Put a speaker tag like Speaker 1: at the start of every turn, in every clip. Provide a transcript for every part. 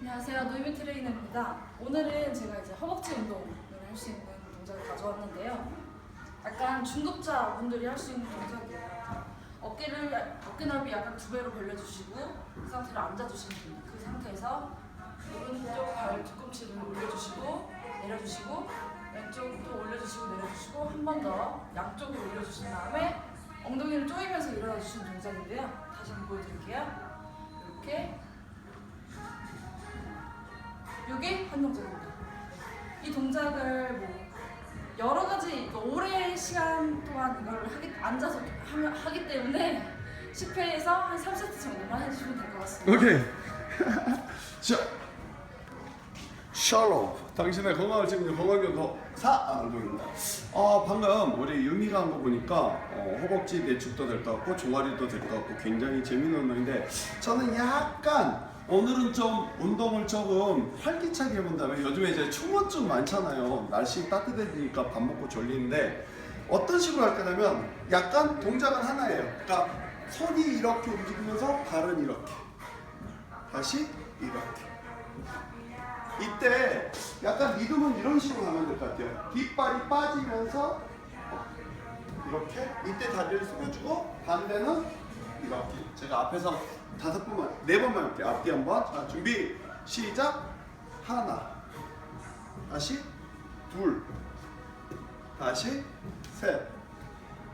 Speaker 1: 안녕하세요. 노이미 트레이너입니다. 오늘은 제가 이제 허벅지 운동을 할 수 있는 동작을 가져왔는데요. 약간 중급자 분들이 할 수 있는 동작이에요. 어깨를 어깨 넓이 약간 두 배로 벌려주시고 그 상태로 앉아주시면 됩니다. 그 상태에서 오른쪽 발 뒤꿈치를 올려주시고 내려주시고 왼쪽도 올려주시고 내려주시고 한 번 더 양쪽으로 올려주신 다음에 엉덩이를 조이면서 일어나 주시는 동작인데요. 다시 한번 보여드릴게요. 이렇게 이게 한 동작입니다. 이 동작을 뭐 여러 가지 오랜 시간 동안 이걸 하기, 앉아서 하면, 하기 때문에 10회에서 한 3세트 정도만 해주시면 될 것 같습니다.
Speaker 2: 오케이. 자, 샬롯. 당신의 건강을 지키는 건강교도 사 운동입니다. 아 방금 우리 유미가 한 거 보니까 어, 허벅지 내축도 될 것 같고 종아리도 될 것 같고 굉장히 재밌는 운동인데 저는 약간 오늘은 좀 운동을 조금 활기차게 해본다면 요즘에 이제 충원증 많잖아요. 날씨 따뜻해지니까 밥 먹고 졸리는데 어떤 식으로 할 거냐면 약간 동작은 하나예요. 그러니까 손이 이렇게 움직이면서 발은 이렇게 다시 이렇게 이때 약간 리듬은 이런 식으로 하면 될 것 같아요. 뒷발이 빠지면서 이렇게 이때 다리를 숙여주고 반대는 이렇게 제가 앞에서 다섯 번만 네 번만 할게요. 앞뒤 한번. 자 준비 시작. 하나. 다시. 둘. 다시. 셋.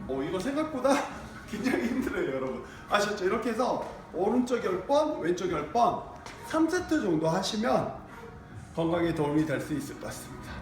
Speaker 2: 어 이거 생각보다 굉장히 힘들어요 여러분. 아셨죠? 이렇게 해서 오른쪽 10번 왼쪽 10번 3세트 정도 하시면 건강에 도움이 될 수 있을 것 같습니다